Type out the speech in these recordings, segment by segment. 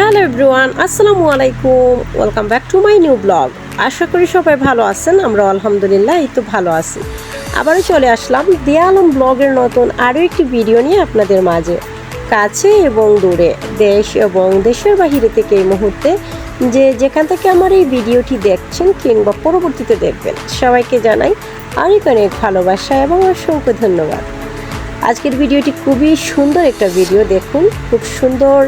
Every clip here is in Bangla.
হ্যালো এভরিওয়ান, আসসালামু আলাইকুম। Welcome back to my new blog. আশা করি সবাই ভালো আছেন আমরা আলহামদুলিল্লাহ, এই তো ভালো আছি। আবারও চলে আসলাম দিয়া আলম ব্লগের নতুন আরও একটি ভিডিও নিয়ে আপনাদের মাঝে। কাছে এবং দূরে, দেশ এবং দেশের বাহিরে থেকে এই মুহূর্তে যে যেখান থেকে আমার এই ভিডিওটি দেখছেন কিংবা পরবর্তীতে দেখবেন, সবাইকে জানাই অনেক অনেক ভালোবাসা এবং অসংখ্য ধন্যবাদ। আজকের ভিডিওটি খুবই সুন্দর একটা ভিডিও, দেখুন, খুব সুন্দর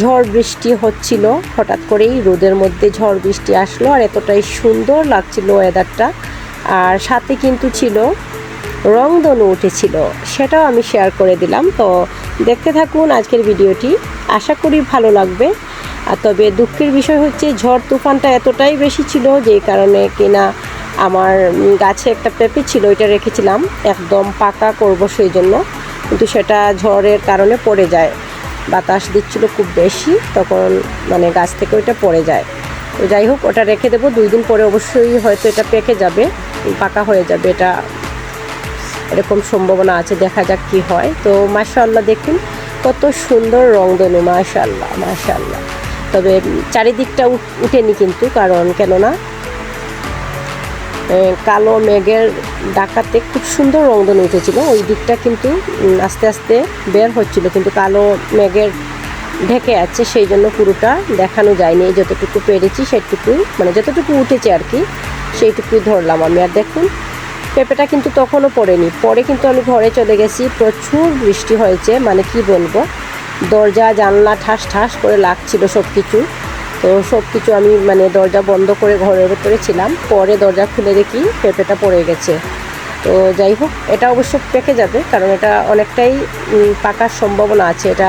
ঝড় বৃষ্টি হচ্ছিল, হঠাৎ করেই রোদের মধ্যে ঝড় বৃষ্টি আসলো আর এতটাই সুন্দর লাগছিল ওয়েদারটা আর সাথে কিন্তু ছিল রংধনু উঠেছিল, সেটাও আমি শেয়ার করে দিলাম। তো দেখতে থাকুন আজকের ভিডিওটি, আশা করি ভালো লাগবে। আর তবে দুঃখের বিষয় হচ্ছে ঝড় তুফানটা এতটাই বেশি ছিল যেই কারণে কিনা আমার গাছে একটা পেঁপে ছিল, ওইটা রেখেছিলাম, একদম পাকা করব সেই জন্য কিন্তু সেটা ঝড়ের কারণে পড়ে যায়। বাতাস দিচ্ছিল খুব বেশি, তখন মানে গাছ থেকে ওইটা পড়ে যায়। তো যাই হোক, ওটা রেখে দেবো। দুই দিন পরে অবশ্যই হয়তো এটা পেকে যাবে, পাকা হয়ে যাবে। এটা এরকম সম্ভাবনা আছে, দেখা যাক কি হয়। তো মাশাআল্লাহ দেখুন, কত সুন্দর রংধনু, মাশাআল্লাহ মাশাআল্লাহ। তবে চারিদিকটা উঠ- উঠেনি কিন্তু, কারণ কেননা কালো মেঘের ডাকাতে খুব সুন্দর রংধনু উঠেছিল। ওই দিকটা কিন্তু আস্তে আস্তে বের হচ্ছিল, কিন্তু কালো মেঘের ঢেকে আছে, সেই জন্য পুরোটা দেখানো যায়নি। যতটুকু পেরেছি সেটুকুই মানে যতটুকু উঠেছে আর কি, সেইটুকুই ধরলাম আমি। আর দেখুন, পেঁপেটা কিন্তু তখনও পড়েনি। পরে কিন্তু আমি ঘরে চলে গেছি, প্রচুর বৃষ্টি হয়েছে মানে কি বলব, দরজা, জানলা ঠাস ঠাস করে লাগছিল সব কিছু তো সব কিছু আমি মানে দরজা বন্ধ করে ঘরের ভেতরে ছিলাম। পরে দরজা খুলে দেখি পেঁপেটা পড়ে গেছে। তো যাই হোক, এটা অবশ্য পেকে যাবে কারণ এটা অনেকটাই পাকার সম্ভাবনা আছে। এটা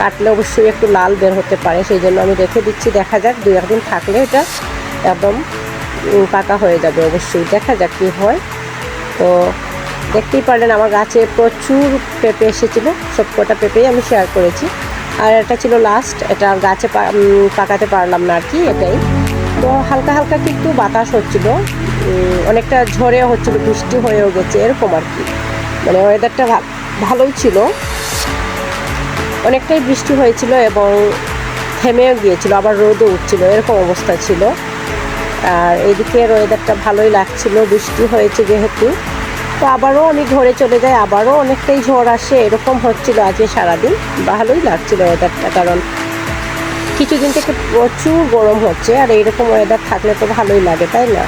কাটলে অবশ্যই একটু লাল বের হতে পারে। সেই জন্য আমি রেখে দিচ্ছি। দেখা যাক দু একদিন থাকলে এটা একদম পাকা হয়ে যাবে অবশ্যই। দেখা যাক কী হয়। তো দেখতেই পারলেন, আমার গাছে প্রচুর পেঁপে এসেছিল। সব কটা পেঁপেই আমি শেয়ার করেছি। আর এটা ছিল লাস্ট এটা গাছে পাকাতে পারলাম না আর কি, এটাই। তো হালকা হালকা কিন্তু বাতাস হচ্ছিল অনেকটা ঝড়ে হচ্ছিল, বৃষ্টি হয়েও গেছে, এরকম আর কি। মানে ওয়েদারটা ভালোই ছিল। অনেকটাই বৃষ্টি হয়েছিল এবং থেমেও গিয়েছিল, আবার রোদও উঠছিল, এরকম অবস্থা ছিল। আর এদিকে ওয়েদারটা ভালোই লাগছিল, বৃষ্টি হয়েছে যেহেতু। তো আবারও আমি ঘরে চলে যাই আবারও অনেকটাই ঝড় আসে, এরকম হচ্ছিল আজকে সারাদিন। ভালোই লাগছিল ওয়েদারটা কারণ কিছুদিন থেকে প্রচুর গরম হচ্ছে, আর এইরকম ওয়েদার থাকলে তো ভালোই লাগে, তাই না?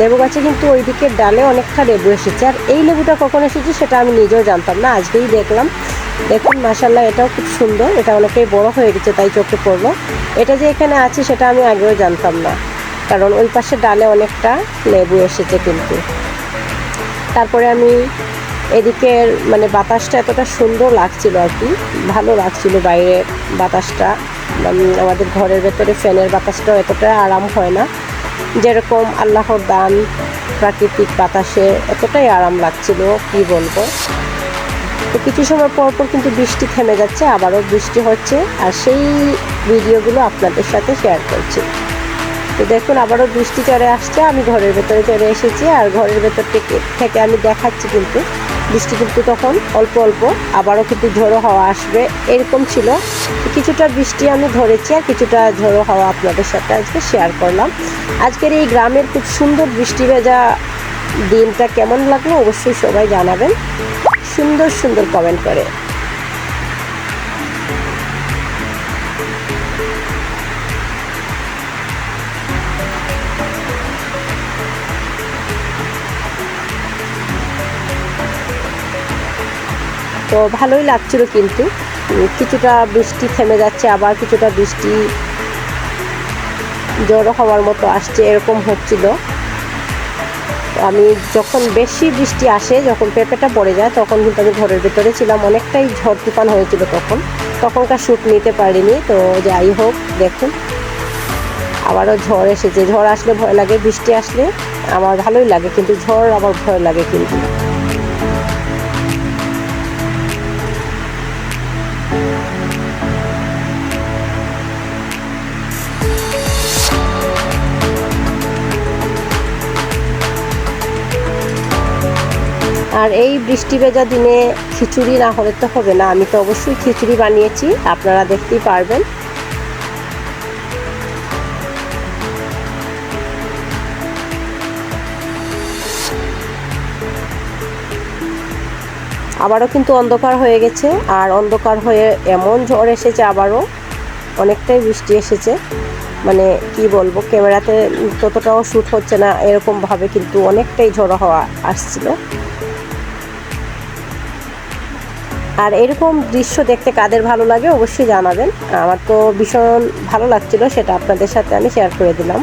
লেবু গাছে কিন্তু ওই দিকের ডালে অনেকটা লেবু এসেছে, আর এই লেবুটা কখন এসেছে সেটা আমি নিজেও জানতাম না, আজকেই দেখলাম। দেখুন মাসাল্লাহ এটাও খুব সুন্দর, এটা অনেকটাই বড় হয়ে গেছে, তাই চোখে পড়ল। এটা যে এখানে আছে সেটা আমি আগেও জানতাম না, কারণ ওই পাশে ডালে অনেকটা লেবু এসেছে কিন্তু। তারপরে আমি এদিকের মানে বাতাসটা এতটা সুন্দর লাগছিল আর কি, ভালো লাগছিল বাইরে বাতাসটা আমাদের ঘরের ভেতরে ফ্যানের বাতাসটাও এতটা আরাম হয় না। যেরকম আল্লাহর দান, প্রাকৃতিক বাতাসে এতটাই আরাম লাগছিল, কি বলব। তো কিছু সময় পর পর কিন্তু বৃষ্টি থেমে যাচ্ছে, আবারও বৃষ্টি হচ্ছে, আর সেই ভিডিওগুলো আপনাদের সাথে শেয়ার করছি। তো দেখুন, আবারও বৃষ্টি চড়ে আসছে। আমি ঘরের ভেতরে চলে এসেছি আর ঘরের ভেতর থেকে থেকে আমি দেখাচ্ছি কিন্তু বৃষ্টি কিন্তু তখন অল্প অল্প, আবারও কিন্তু ঝোড়ো হাওয়া আসবে। এরকম ছিল। কিছুটা বৃষ্টি আমি ধরেছি আর কিছুটা ঝোড়ো হাওয়া আপনাদের সাথে আজকে শেয়ার করলাম। আজকের এই গ্রামের খুব সুন্দর বৃষ্টি ভেজা দিনটা কেমন লাগল অবশ্যই সবাই জানাবেন। সুন্দর সুন্দর কমেন্ট করে। তো ভালোই লাগছিল কিন্তু। কিছুটা বৃষ্টি থেমে যাচ্ছে, আবার কিছুটা বৃষ্টি জড়ো হওয়ার মতো আসছে, এরকম হচ্ছিল। আমি যখন বেশি বৃষ্টি আসে, যখন পেঁপেটা পড়ে যায়, তখন কিন্তু আমি ঘরের ভেতরে ছিলাম। অনেকটাই ঝড় তুফান হয়েছিল তখন। তখনকার শ্যুট নিতে পারিনি, তো যাই হোক, দেখুন। আবারও ঝড় এসেছে। ঝড় আসলে ভয় লাগে, বৃষ্টি আসলে আমার ভালোই লাগে, কিন্তু ঝড় আমার ভয় লাগে কিন্তু। আর এই বৃষ্টি ভেজা দিনে খিচুড়ি না হলে তো হবে না। আমি তো অবশ্যই খিচুড়ি বানিয়েছি, আপনারা দেখতেই পারবেন। আবারও কিন্তু অন্ধকার হয়ে গেছে, আর অন্ধকার হয়ে এমন ঝড় এসেছে আবারও, অনেকটাই বৃষ্টি এসেছে। মানে কি বলব, ক্যামেরাতে ততটাও শ্যুট হচ্ছে না, এরকমভাবে কিন্তু অনেকটাই ঝড় হওয়া আসছিল। আর এরকম দৃশ্য দেখতে কাদের ভালো লাগে অবশ্যই জানাবেন। আমার তো ভীষণ ভালো লাগছিল, সেটা আপনাদের সাথে আমি শেয়ার করে দিলাম।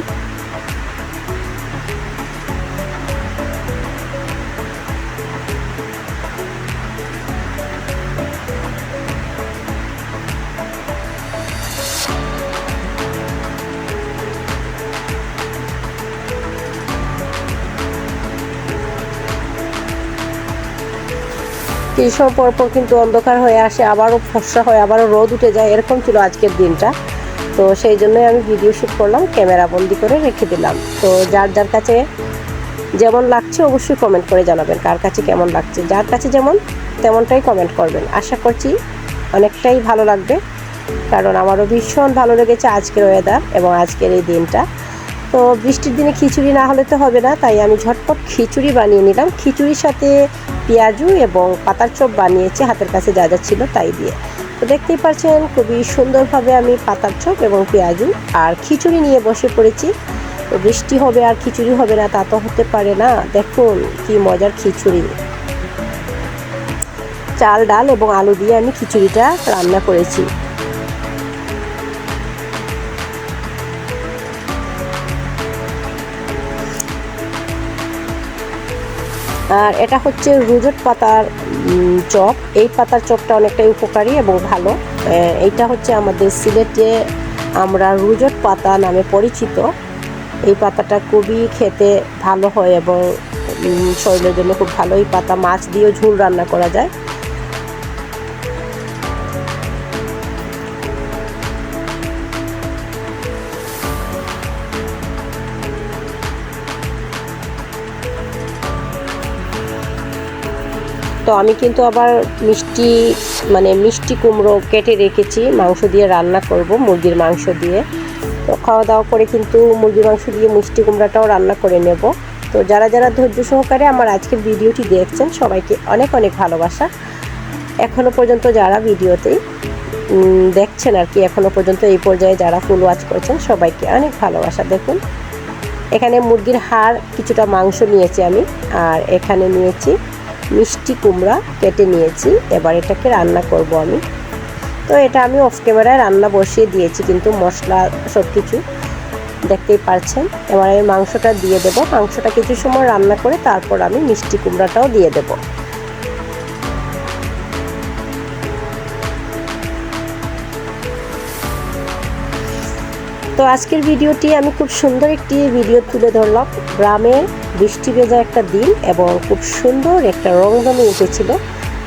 কিছু সময় পর পর কিন্তু অন্ধকার হয়ে আসে, আবারও ফর্সা হয় আবারও রোদ উঠে যায়, এরকম ছিল আজকের দিনটা। তো সেই জন্যই আমি ভিডিও শ্যুট করলাম ক্যামেরা বন্দি করে রেখে দিলাম। তো যার যার কাছে যেমন লাগছে অবশ্যই কমেন্ট করে জানাবেন, কার কাছে কেমন লাগছে। যার কাছে যেমন, তেমনটাই কমেন্ট করবেন। আশা করছি অনেকটাই ভালো লাগবে, কারণ আমারও ভীষণ ভালো লেগেছে আজকের ওয়েদার এবং আজকের এই দিনটা। তো বৃষ্টির দিনে খিচুড়ি না হলে তো হবে না, তাই আমি ঝটপট খিচুড়ি বানিয়ে নিলাম। খিচুড়ির সাথে পেঁয়াজু এবং পাতার চপ বানিয়েছি, হাতের কাছে যা যা ছিল তাই দিয়ে। তো দেখতেই পাচ্ছেন খুবই সুন্দরভাবে আমি পাতার চপ এবং পেঁয়াজু আর খিচুড়ি নিয়ে বসে পড়েছি। তো বৃষ্টি হবে আর খিচুড়ি হবে না, তা তো হতে পারে না। দেখুন কি মজার খিচুড়ি। চাল, ডাল এবং আলু দিয়ে আমি খিচুড়িটা রান্না করেছি। আর এটা হচ্ছে রুজট পাতার চপ। এই পাতার চপটা অনেকটাই উপকারী এবং ভালো। এইটা হচ্ছে আমাদের সিলেটে আমরা রুজট পাতা নামে পরিচিত। এই পাতাটা খুবই খেতে ভালো হয় এবং শরীরের জন্য খুব ভালো। এই পাতা মাছ দিয়েও ঝুল রান্না করা যায়। তো আমি কিন্তু আবার মিষ্টি মানে মিষ্টি কুমড়ো কেটে রেখেছি, মাংস দিয়ে রান্না করব, মুরগির মাংস দিয়ে। তো খাওয়া দাওয়া করে কিন্তু মুরগির মাংস দিয়ে মিষ্টি কুমড়াটাও রান্না করে নেব। তো যারা যারা ধৈর্য সহকারে আমার আজকের ভিডিওটি দেখছেন, সবাইকে অনেক অনেক ভালোবাসা। এখনও পর্যন্ত যারা ভিডিওতেই দেখছেন আর কি এখনও পর্যন্ত এই পর্যায়ে যারা ফুল ওয়াচ করছেন, সবাইকে অনেক ভালোবাসা। দেখুন, এখানে মুরগির হাড় কিছুটা মাংস নিয়েছি আমি, আর এখানে নিয়েছি মিষ্টি কুমড়া কেটে নিয়েছি। এবার এটাকে রান্না করব আমি। তো এটা আমি অফ ক্যামেরায় রান্না বসিয়ে দিয়েছি, কিন্তু মশলা সব কিছু দেখতেই পারছেন। এবার আমি মাংসটা দিয়ে দেব। মাংসটা কিছু সময় রান্না করে তারপর আমি মিষ্টি কুমড়াটাও দিয়ে দেব। তো আজকের ভিডিওটি আমি খুব সুন্দর একটি ভিডিও তুলে ধরলাম। গ্রামের বৃষ্টি ভেজা একটা দিন এবং খুব সুন্দর একটা রংধনু উঠেছিল।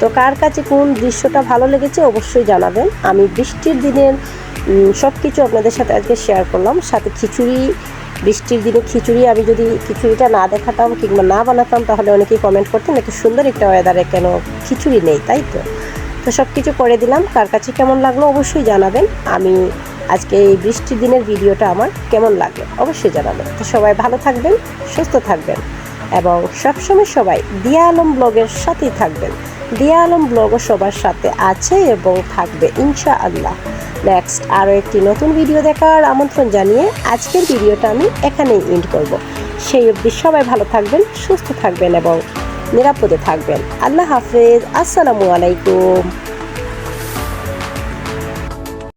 তো কার কাছে কোন দৃশ্যটা ভালো লেগেছে অবশ্যই জানাবেন। আমি বৃষ্টির দিনের সব কিছু আপনাদের সাথে আজকে শেয়ার করলাম। সাথে খিচুড়ি, বৃষ্টির দিনে খিচুড়ি আমি যদি খিচুড়িটা না দেখাতাম কিংবা না বানাতাম তাহলে অনেকেই কমেন্ট করতেন, এত সুন্দর একটা ওয়েদারে কেন খিচুড়ি নেই? তাই তো? তো সব কিছু করে দিলাম। কার কাছে কেমন লাগল অবশ্যই জানাবেন। আমি আজকে এই বৃষ্টি দিনের ভিডিওটা আমার কেমন লাগল অবশ্যই জানাবেন। তো সবাই ভালো থাকবেন, সুস্থ থাকবেন এবং সবসময় সবাই দিয়া আলম ব্লগের সাথেই থাকবেন। দিয়া আলম ব্লগও সবার সাথে আছে এবং থাকবে ইনশা আল্লাহ নেক্সট আরও একটি নতুন ভিডিও দেখার আমন্ত্রণ জানিয়ে আজকের ভিডিওটা আমি এখানেই এন্ড করব। সেই অবধি সবাই ভালো থাকবেন, সুস্থ থাকবেন এবং নিরাপদে থাকবেন। আল্লাহ হাফেজ, আসসালামু আলাইকুম।